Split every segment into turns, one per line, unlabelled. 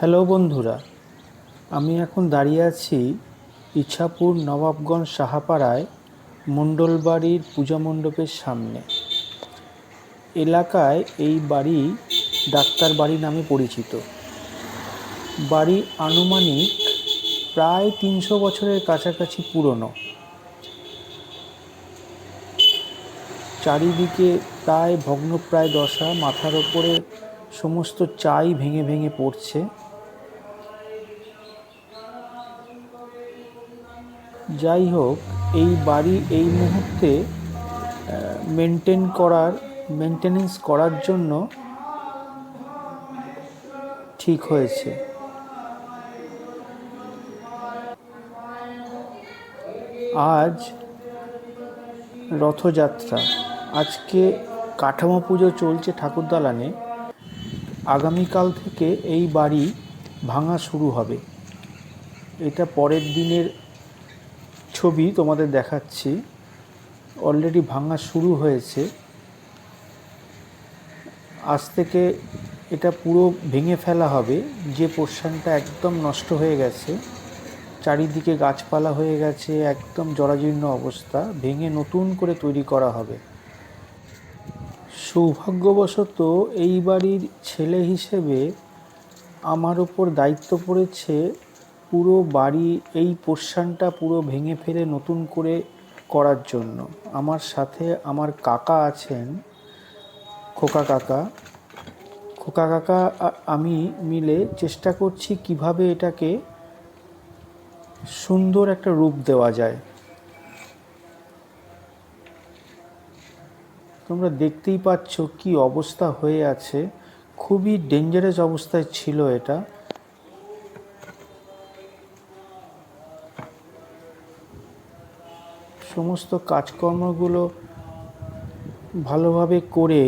Hello বন্ধুরা, আমি এখন দাঁড়িয়ে আছি ইছাপুর নবাবগঞ্জ সাহাপাড়ায় মণ্ডলবাড়ির পূজা মণ্ডপের সামনে। এলাকায় এই বাড়ি ডাক্তার বাড়ি নামে পরিচিত। বাড়ি আনুমানিক প্রায় তিনশো বছরের কাছাকাছি পুরনো। চারিদিকে প্রায় ভগ্নপ্রায় দশা, মাথার ওপরে সমস্ত চাই ভেঙে ভেঙে পড়ছে। যাই হোক, এই বাড়ি এই মুহূর্তে মেনটেন করার মেনটেনেন্স করার জন্য ঠিক হয়েছে। আজ রথযাত্রা। আজকে কাঠামো পুজো চলছে ঠাকুরদালানে আগামীকাল থেকে এই বাড়ি ভাঙা শুরু হবে। এটা পরের দিনের ছবি তোমাদের দেখাচ্ছি। অলরেডি ভাঙা শুরু হয়েছে। আজ থেকে এটা পুরো ভেঙে ফেলা হবে। যে পোর্শনটা একদম নষ্ট হয়ে গেছে, চারিদিকে গাছপালা হয়ে গেছে, একদম জরাজীর্ণ অবস্থা, ভেঙে নতুন করে তৈরি করা হবে। সৌভাগ্যবশত এই বাড়ির ছেলে হিসেবে আমার ওপর দায়িত্ব পড়েছে পুরো বাড়ি, এই পোর্শনটা পুরো ভেঙে ফেলে নতুন করে করার জন্য। আমার সাথে আমার কাকা আছেন, খোকা কাকা। খোকা কাকা আমি মিলে চেষ্টা করছি কীভাবে এটাকে সুন্দর একটা রূপ দেওয়া যায়। তোমরা দেখতেই পাচ্ছ কি অবস্থা হয়ে আছে। খুবই ডেঞ্জারাস অবস্থায় ছিল এটা। সমস্ত কাজকর্মগুলো ভালোভাবে করে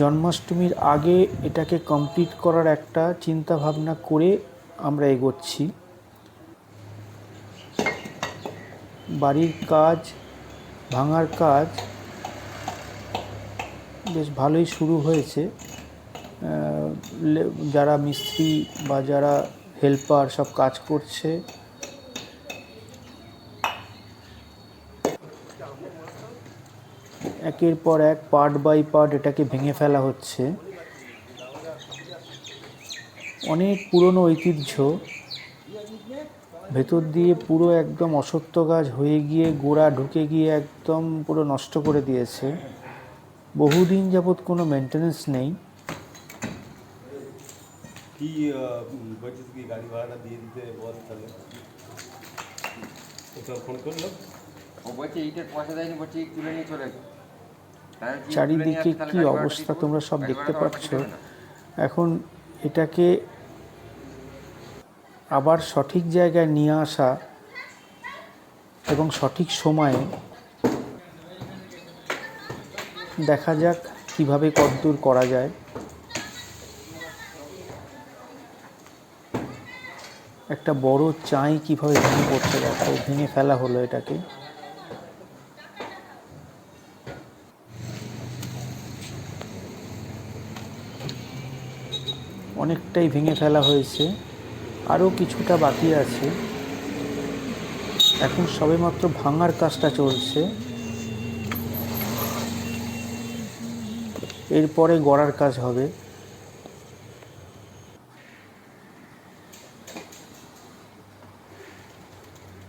জন্মাষ্টমীর আগে এটাকে কমপ্লিট করার একটা চিন্তা ভাবনা করে আমরা এগোচ্ছি। বাড়ির কাজ, ভাঙার কাজ বেশ ভালোই শুরু হয়েছে। যারা মিস্ত্রি বা যারা হেল্পার সব কাজ করছে একের পর এক পার্ট বাই পার্ট এটাকে ভেঙে ফেলা হচ্ছে। অনেক পুরনো ঐতিহ্য। ভেতর দিয়ে পুরো একদম অসত্য গাছ হয়ে গিয়ে গোড়া ঢুকে গিয়ে একদম পুরো নষ্ট করে দিয়েছে। বহুদিন যাবৎ কোনো মেনটেনেন্স নেই।
কি বলছিস কি গাড়ি ভাড়াটা দিয়ে দিতে বল তাহলে? তো ফোন করল?
ও বলছে এইটার পয়সা দেয়নি বলছে তুলে নিয়ে চলে গেছে তাহলে কি তুলে নিয়ে
চারিদিকে কি অবস্থা তোমরা সব দেখতে পাচ্ছ। এখন এটাকে আবার সঠিক জায়গায় নিয়ে আসা এবং সঠিক সময়ে দেখা যাক কীভাবে কদ্দূর করা যায় একটা বড় চাই কীভাবে ভেঙে পড়ছে দেখো, ভেঙে ফেলা হলো এটাকে অনেকটাই ভেঙে ফেলা হয়েছে। আরও কিছুটা বাকি আছে। এখন সবেমাত্র ভাঙার কাজটা চলছে। এরপরে গড়ার কাজ হবে।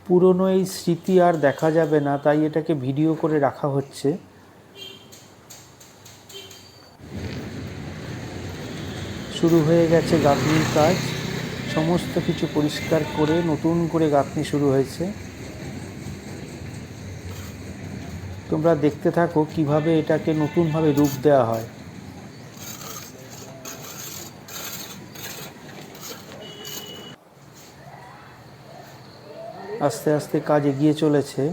পুরনো এই স্মৃতি আর দেখা যাবে না, তাই এটাকে ভিডিও করে রাখা হচ্ছে। শুরু হয়ে গেছে গাঁথনির কাজ। সমস্ত কিছু পরিষ্কার করে নতুন করে গাঁথনি শুরু হয়েছে। তোমরা দেখতে থাকো কীভাবে এটাকে নতুনভাবে রূপ দেওয়া হয়। আস্তে আস্তে কাজ এগিয়ে চলেছে।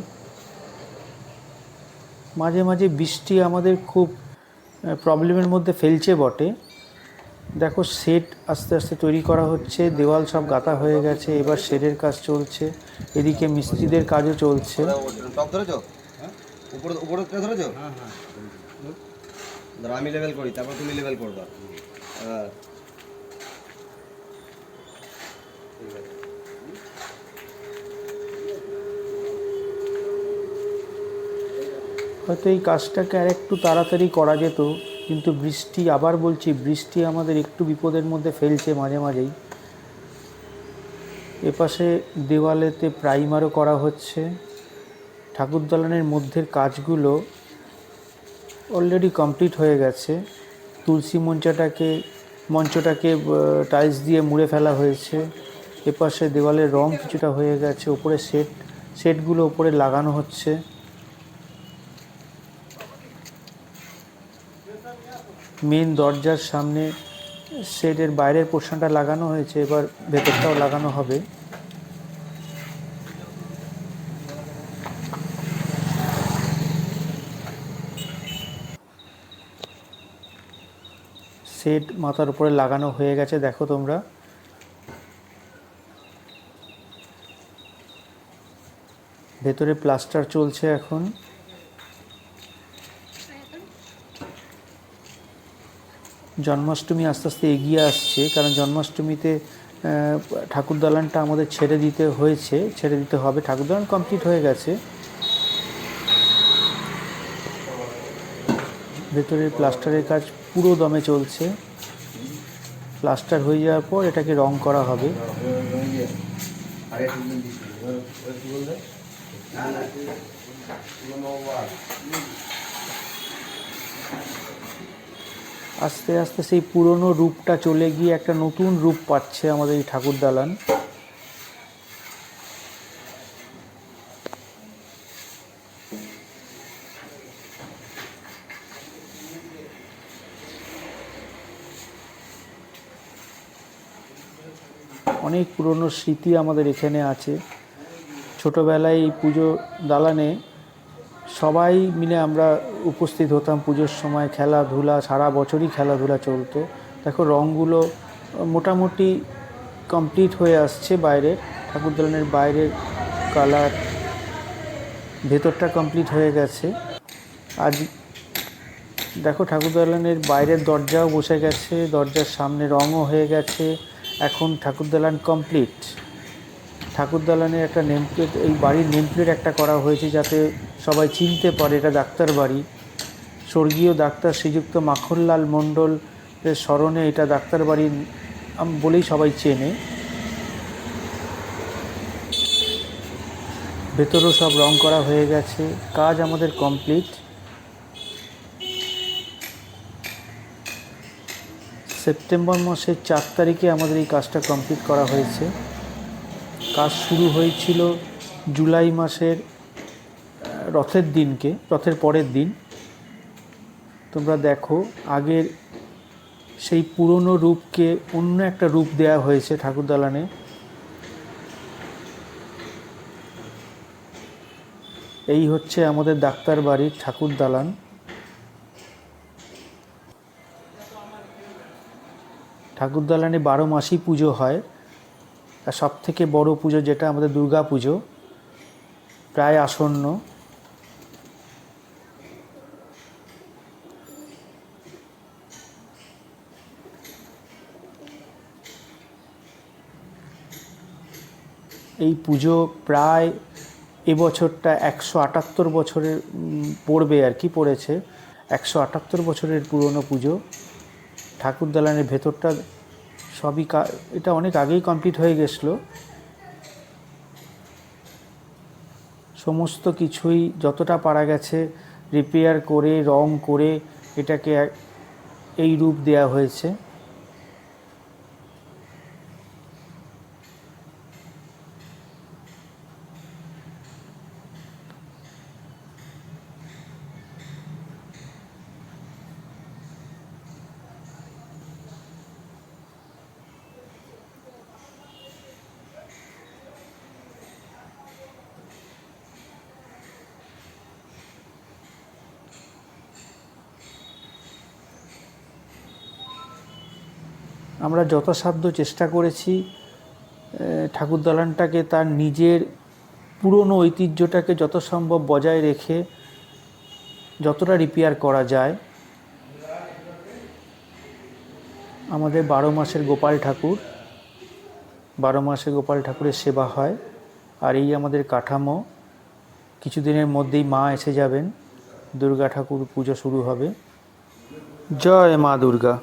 মাঝে মাঝে বৃষ্টি আমাদের খুব প্রবলেমের মধ্যে ফেলছে বটে। দেখো সেট আস্তে আস্তে তৈরি করা হচ্ছে দেওয়াল সব গাঁথা হয়ে গেছে এবার শেডের কাজ চলছে এদিকে মিস্ত্রিদের কাজও চলছে।
হ্যাঁ, হ্যাঁ, আমি লেভেল করি তারপর তুমি লেভেল করবা।
হয়তো এই কাজটাকে আর একটু তাড়াতাড়ি করা যেত। কিন্তু বৃষ্টি, আবার বলছি বৃষ্টি আমাদের একটু বিপদের মধ্যে ফেলছে মাঝে মাঝেই। এপাশে দেওয়ালেতে প্রাইমারও করা হচ্ছে। ঠাকুর দালানের মধ্যের কাজগুলো অলরেডি কমপ্লিট হয়ে গেছে। তুলসী মঞ্চটাকে মঞ্চটাকে টাইলস দিয়ে মুড়ে ফেলা হয়েছে। এপাশে দেওয়ালের রং কিছুটা হয়ে গেছে, ওপরে সেট, সেটগুলো ওপরে লাগানো হচ্ছে। মেন দরজার সামনে শেডের বাইরের পোর্শনটা লাগানো হয়েছে, এবার ভেতরটাও লাগানো হবে। সেট মাথার উপরে লাগানো হয়ে গেছে, দেখো তোমরা। ভেতরে প্লাস্টার চলছে এখন। জন্মাষ্টমী আস্তে আস্তে এগিয়ে আসছে, কারণ জন্মাষ্টমীতে ঠাকুর দালানটা আমাদের ছেড়ে দিতে হয়েছে, ছেড়ে দিতে হবে। ঠাকুর দালান কমপ্লিট হয়ে গেছে। ভেতরের প্লাস্টারের কাজ পুরো দমে চলছে। প্লাস্টার হয়ে যাওয়ার পর এটাকে রং করা হবে। আস্তে আস্তে সেই পুরনো রূপটা চলে গিয়ে একটা নতুন রূপ পাচ্ছে আমাদের এই ঠাকুর দালান। অনেক পুরনো স্মৃতি আমাদের এখানে আছে। ছোটোবেলায় এই পুজো দালানে সবাই মিলে আমরা উপস্থিত হতাম, পুজোর সময় খেলাধুলা, সারা বছরই খেলাধুলা চলতো। দেখো রঙগুলো মোটামুটি কমপ্লিট হয়ে আসছে বাইরে ঠাকুর দালানের বাইরের কালার ভেতরটা কমপ্লিট হয়ে গেছে। আজ দেখো, ঠাকুর দালানের বাইরের দরজাও বসে গেছে, দরজার সামনে রঙও হয়ে গেছে। এখন ঠাকুর দালান কমপ্লিট ঠাকুর দালানের একটা নেমপ্লেট এই বাড়ির নেমপ্লেট একটা করা হয়েছে যাতে সবাই চিনতে পারে, এটা ডাক্তার বাড়ি। স্বর্গীয় ডাক্তার শ্রীযুক্ত মাখনলাল মণ্ডলের স্মরণে এটা ডাক্তার বাড়ি বলেই সবাই চেনে। ভেতরেও সব রং করা হয়ে গেছে। কাজ আমাদের কমপ্লিট। সেপ্টেম্বর মাসের চার তারিখে আমাদের এই কাজটা কমপ্লিট করা হয়েছে। কাজ শুরু হয়েছিল জুলাই মাসের রথের দিনকে, রথের পরের দিন, তোমরা দেখো আগের সেই পুরনো রূপকে অন্য একটা রূপ দেয়া হয়েছে ঠাকুর দালানে। এই হচ্ছে আমাদের ডাক্তার বাড়ির ঠাকুর দালান। ঠাকুর দালানে বারো মাসই পুজো হয়। আর সব থেকে বড় পুজো যেটা আমাদের দুর্গা পুজো, প্রায় আসন্ন। এই পুজো প্রায় এবছরটা একশো আটাত্তর বছরের পড়বে আর কি, পড়েছে। একশো আটাত্তর বছরের পুরনো পুজো। ঠাকুর দালানের ভেতরটা সবই এটা অনেক আগেই কমপ্লিট হয়ে গেছিল। সমস্ত কিছুই যতটা পারা গেছে রিপেয়ার করে, রং করে, এটাকে এই রূপ দেয়া হয়েছে। আমরা যথাসাধ্য চেষ্টা করেছি ঠাকুর দালানটাকে তার নিজের পুরনো ঐতিহ্যটাকে যত সম্ভব বজায় রেখে যতটা রিপেয়ার করা যায়। আমাদের বারো মাসের গোপাল ঠাকুর, বারো মাসে গোপাল ঠাকুরের সেবা হয়। আর এই আমাদের কাঠামো, কিছুদিনের মধ্যেই মা এসে যাবেন, দুর্গা ঠাকুর পুজো শুরু হবে। জয় মা দুর্গা।